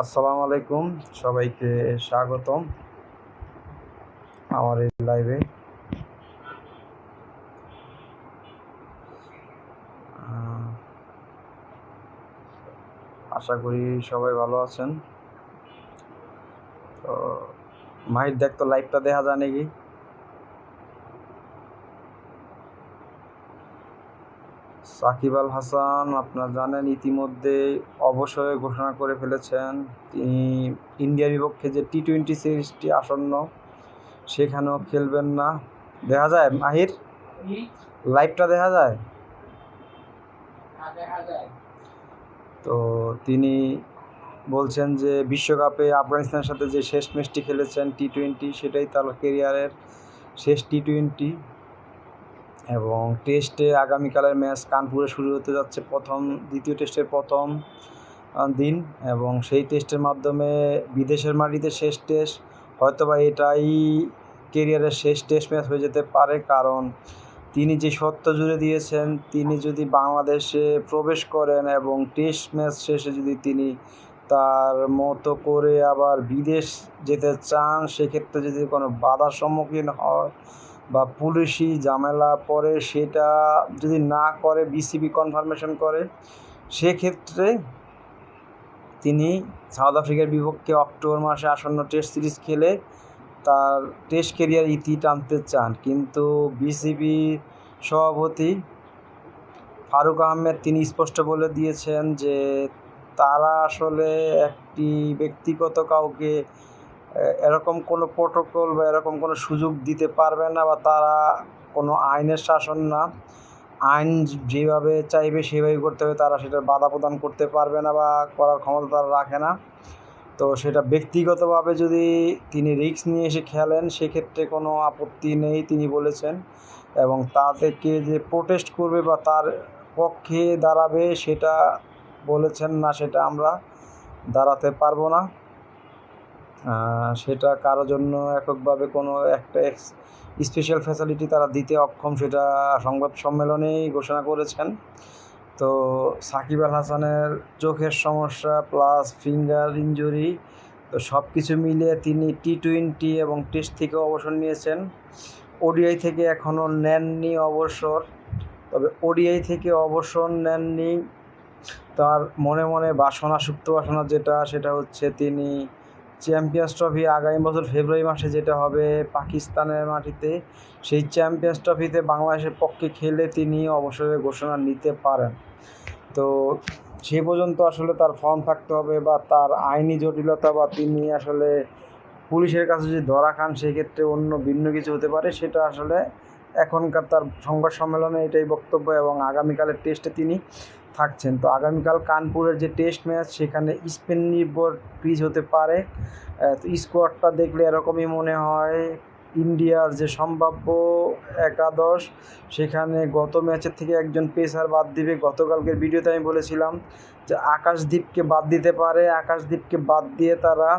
আসসালামু আলাইকুম। সবাইকে স্বাগতম আমার এই লাইভে আশা করি সবাই ভালো আছেন। তো, মাহির দেখ তো লাইভটা দেখা যায় নাকি? সাকিব আল হাসান, আপনারা জানেন, ইতিমধ্যে অবসরে ঘোষণা করে ফেলেছেন। তিনি ইন্ডিয়ার বিপক্ষে যে টি টোয়েন্টি সিরিজটি আসন্ন, সেখানেও খেলবেন না। দেখা যায়, মাহির? লাইভটা দেখা যায়? তো তিনি বলছেন যে, বিশ্বকাপে আফগানিস্তানের সাথে যে শেষ ম্যাচটি খেলেছেন টি টোয়েন্টি সেটাই তার কেরিয়ারের শেষ টি টোয়েন্টি এবং টেস্টে আগামীকালের ম্যাচ কানপুরে শুরু হতে যাচ্ছে প্রথম, দ্বিতীয় টেস্টের প্রথম দিন এবং সেই টেস্টের মাধ্যমে বিদেশের মাটিতে শেষ টেস্ট হয়তোবা এটাই কেরিয়ারের শেষ টেস্ট ম্যাচ হয়ে যেতে পারে কারণ তিনি যে সত্য জুড়ে দিয়েছেন, তিনি যদি বাংলাদেশে প্রবেশ করেন এবং টেস্ট ম্যাচ শেষে যদি তিনি তার মতো করে আবার বিদেশ যেতে চান, সেক্ষেত্রে যদি কোনো বাধার সম্মুখীন হয় বা পুলিশি ঝামেলা পরে সেটা যদি না করে বিসিবি কনফার্মেশন করে, সেক্ষেত্রে তিনি সাউথ আফ্রিকার বিপক্ষে অক্টোবর মাসে আসন্ন টেস্ট সিরিজ খেলে তার টেস্ট কেরিয়ার ইতি টানতে চান। কিন্তু বিসিবি সভাপতি ফারুক আহমেদ, তিনি স্পষ্ট বলে দিয়েছেন যে তারা আসলে একটি ব্যক্তিগত কাউকে এরকম কোনো প্রোটোকল বা এরকম কোনো সুযোগ দিতে পারবে না বা তারা কোনো আইনের শাসন না। আইন যেভাবে চাইবে সেভাবেই করতে হবে, তারা সেটার বাধা প্রদান করতে পারবে না বা করার ক্ষমতা তারা রাখে না। তো সেটা ব্যক্তিগতভাবে যদি তিনি রিস্ক নিয়ে এসে খেলেন, সেক্ষেত্রে কোনো আপত্তি নেই তিনি বলেছেন। এবং তা থেকে যে প্রোটেস্ট করবে বা তার পক্ষে দাঁড়াবে সেটা বলেছেন না, সেটা আমরা দাঁড়াতে পারব না। সেটা কারোর জন্য এককভাবে কোনো একটা স্পেশাল ফ্যাসিলিটি তারা দিতে অক্ষম, সেটা সংবাদ সম্মেলনেই ঘোষণা করেছেন। তো সাকিব আল হাসানের চোখের সমস্যা প্লাস ফিঙ্গার ইনজুরি তো সব কিছু মিলিয়ে তিনি টি টোয়েন্টি এবং টেস্ট থেকে অবসর নিয়েছেন। ওডিআই থেকে এখনও নেননি অবসর, তবে ওডিআই থেকে অবসর নেননি। তার মনে মনে বাসনা সুপ্ত বাসনা যেটা, সেটা হচ্ছে তিনি চ্যাম্পিয়ন্স ট্রফি আগামী বছর ফেব্রুয়ারি মাসে যেটা হবে পাকিস্তানের মাটিতে, সেই চ্যাম্পিয়ন্স ট্রফিতে বাংলাদেশের পক্ষে খেলে তিনি অবসরের ঘোষণা নিতে পারেন। তো সে পর্যন্ত আসলে তার ফর্ম থাকতে হবে বা তার আইনি জটিলতা বা তিনি আসলে পুলিশের কাছে যদি ধরা খান, সেক্ষেত্রে অন্য ভিন্ন কিছু হতে পারে। সেটা আসলে এখনকার তার সংবাদ সম্মেলনে এটাই বক্তব্য এবং আগামীকালের টেস্টে তিনি থাকছেন। তো আগামীকাল কানপুরের যে টেস্ট ম্যাচ, সেখানে স্পেন নির্ভর পিচ হতে পারে। তো স্কোয়াডটা দেখলে এরকমই মনে হয় ইন্ডিয়ার যে সম্ভাব্য একাদশ, সেখানে গত ম্যাচের থেকে একজন পেসার বাদ দিবে। গতকালকের ভিডিওতে আমি বলেছিলাম যে আকাশদীপকে বাদ দিতে পারে। আকাশদীপকে বাদ দিয়ে তারা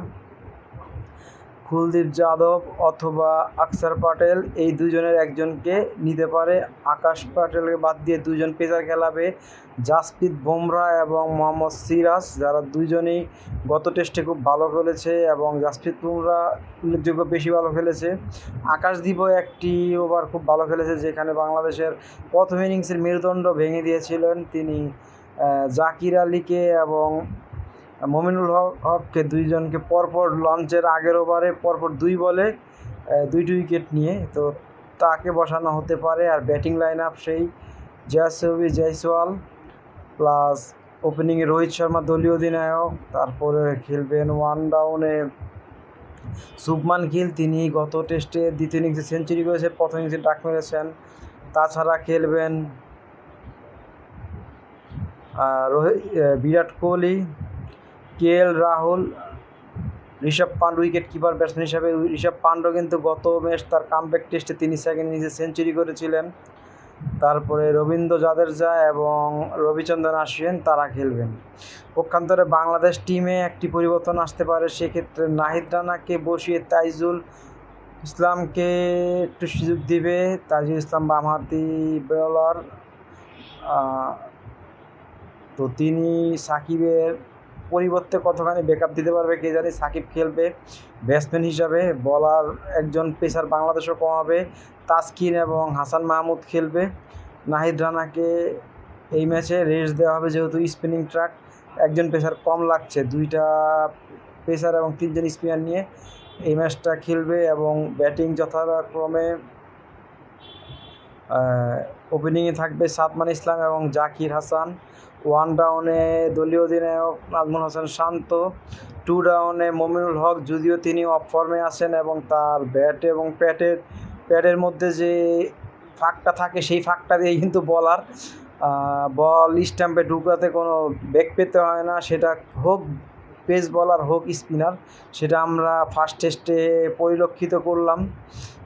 কুলদীপ যাদব অথবা আকসার পাটেল, এই দুজনের একজনকে নিতে পারে। আকাশ পাটেলকে বাদ দিয়ে দুজন পেসার খেলাবে জাসপ্রীত বুমরা এবং মোহাম্মদ সিরাজ, যারা দুজনেই গত টেস্টে খুব ভালো খেলেছে এবং জাসপ্রীত বুমরা উল্লেখযোগ্য বেশি ভালো খেলেছে। আকাশদীপও একটি ওভার খুব ভালো খেলেছে, যেখানে বাংলাদেশের প্রথম ইনিংসের মেরুদণ্ড ভেঙে দিয়েছিলেন তিনি জাকির আলীকে এবং মমিনুল হক হককে দুইজনকে পরপর লঞ্চের আগের ওভারে পরপর দুই বলে দুইটি উইকেট নিয়ে। তো তাকে বসানো হতে পারে আর ব্যাটিং লাইন আপ সেই জয়াসবি জয়সওয়াল প্লাস ওপেনিংয়ে রোহিত শর্মা দলীয় অধিনায়ক। তারপরে খেলবেন ওয়ান ডাউনে শুভমান গিল। তিনি গত টেস্টে দ্বিতীয় ইনিংসে সেঞ্চুরি করেছে, প্রথম ইনিংসে ডাক মেরেছেন। তাছাড়া খেলবেন Rohit Virat Kohli. K L Rahul, Rishabh Pant wicket keeper batsman হিসাবে ঋষভ পান্ডও কিন্তু গত ম্যাচ তার কামব্যাক টেস্টে তিনি সেকেন্ড ইনিংসে সেঞ্চুরি করেছিলেন। তারপরে রবীন্দ্র জাদেজা এবং রবিচন্দ্রন আশ্বিন তারা খেলবেন। পক্ষান্তরে বাংলাদেশ টিমে একটি পরিবর্তন আসতে পারে, সেক্ষেত্রে নাহিদ রানাকে বসিয়ে তাইজুল ইসলামকে একটু সুযোগ দিবে। তাইজুল ইসলাম বামহাতি বোলার তো তিনি সাকিবের পরিবর্তে কতখানি ব্যাকআপ দিতে পারবে কে জানি? সাকিব খেলবে ব্যাটসম্যান হিসাবে বলার একজন পেসার বাংলাদেশও কমাবে, তাসকিন এবং হাসান মাহমুদ খেলবে। নাহিদ রানাকে এই ম্যাচে রেস্ট দেওয়া হবে যেহেতু স্পিনিং ট্র্যাক একজন পেসার কম লাগছে, দুইটা পেসার এবং তিনজন স্পিনার নিয়ে এই ম্যাচটা খেলবে এবং ব্যাটিং যথাক্রমে ওপেনিংয়ে থাকবে সাদমান ইসলাম এবং জাকির হাসান। ওয়ান ডাউনে দলীয় অধিনায়ক নাজমুল হাসান শান্ত। টু ডাউনে মমিনুল হক, যদিও তিনি অফ ফর্মে আছেন এবং তার ব্যাট এবং প্যাটের প্যাটের মধ্যে যে ফাঁকটা থাকে, সেই ফাঁকটা দিয়েই কিন্তু বলার বল স্ট্যাম্পে ঢুকাতে কোনো বেগ পেতে হয় না। সেটা হোক পেস বলার হোক স্পিনার সেটা আমরা ফার্স্ট টেস্টে পরিলক্ষিত করলাম।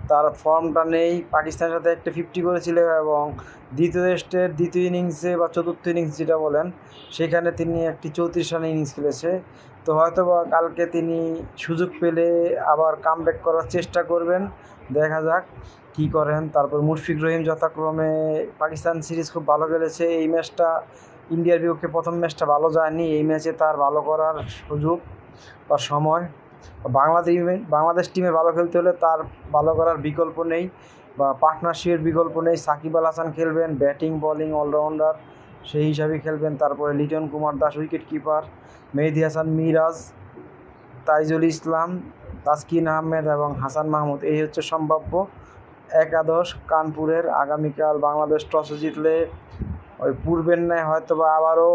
তার ফর্মটা নেই। পাকিস্তানের সাথে একটা ফিফটি করেছিল এবং দ্বিতীয় টেস্টের দ্বিতীয় ইনিংসে বা চতুর্থ ইনিংস যেটা বলেন, সেখানে তিনি একটি চৌত্রিশ রানের ইনিংস খেলেছে। তো হয়তো বা কালকে তিনি সুযোগ পেলে আবার কাম করার চেষ্টা করবেন। দেখা যাক কী করেন। তারপর মুশফিক রহিম যথাক্রমে পাকিস্তান সিরিজ খুব ভালো খেলেছে। এই ম্যাচটা ইন্ডিয়ার বিপক্ষে প্রথম ম্যাচটা ভালো যায়নি। এই ম্যাচে তার ভালো করার সুযোগ বা সময় বাংলাদেশ বাংলাদেশ টিমে ভালো খেলতে হলে তার ভালো করার বিকল্প নেই। বা পার্টনারশিপের বিকল্প নেই। সাকিব আল হাসান খেলবেন ব্যাটিং বলিং অলরাউন্ডার সেই হিসাবে খেলবেন। তারপরে লিটন কুমার দাস উইকেট কিপার মেহেদি হাসান মিরাজ, তাইজুল ইসলাম, তাসকিন আহমেদ এবং হাসান মাহমুদ। এই হচ্ছে সম্ভাব্য একাদশ কানপুরের আগামীকাল বাংলাদেশ টসে জিতলে ওই পূর্বের ন্যায় হয়তো বা আবারও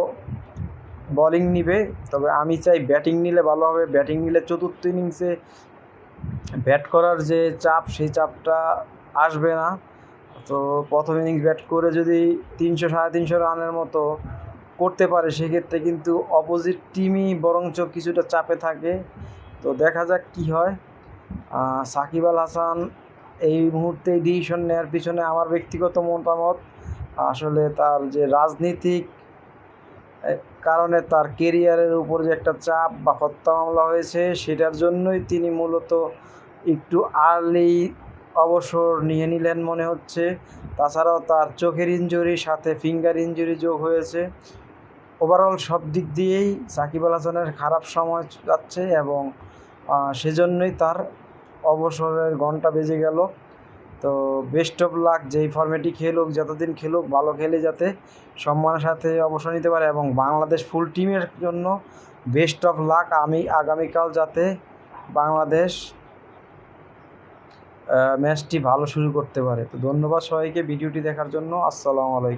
বলিং নিবে, তবে আমি চাই ব্যাটিং নিলে ভালো হবে। ব্যাটিং নিলে চতুর্থ ইনিংসে ব্যাট করার যে চাপ, সেই চাপটা আসবে না। তো প্রথম ইনিংস ব্যাট করে যদি তিনশো, সাড়ে তিনশো রানের মতো করতে পারে, সেক্ষেত্রে কিন্তু অপোজিট টিমই বরঞ্চ কিছুটা চাপে থাকে। তো দেখা যাক কী হয়। সাকিব আল হাসান এই মুহূর্তে ডিসিশন নেওয়ার পিছনে আমার ব্যক্তিগত মতামত। আসলে তার যে রাজনীতিক কারণে তার কেরিয়ারের উপর যে একটা চাপ বা হত্যা মামলা হয়েছে, সেটার জন্যই তিনি মূলত একটু আর্লি অবসর নিয়ে নিলেন মনে হচ্ছে। তাছাড়াও তার চোখের ইঞ্জুরির সাথে ফিঙ্গার ইঞ্জুরি যোগ হয়েছে। ওভারঅল সব দিক দিয়েই সাকিব আল হাসানের খারাপ সময় যাচ্ছে এবং সেজন্যই তার অবসরের ঘণ্টা বেজে গেল। তো বেস্ট অফ লাক যেই ফর্মেটই খেলুক, যতদিন খেলুক, ভালো খেলে যাতে সম্মানের সাথে অবসর নিতে পারে এবং বাংলাদেশ ফুল টিমের জন্য বেস্ট অফ লাক আমি আগামীকাল যাতে বাংলাদেশ ম্যাচটি ভালো শুরু করতে পারে। তো ধন্যবাদ সবাইকে, ভিডিওটি দেখার জন্য। আসসালামু আলাইকুম।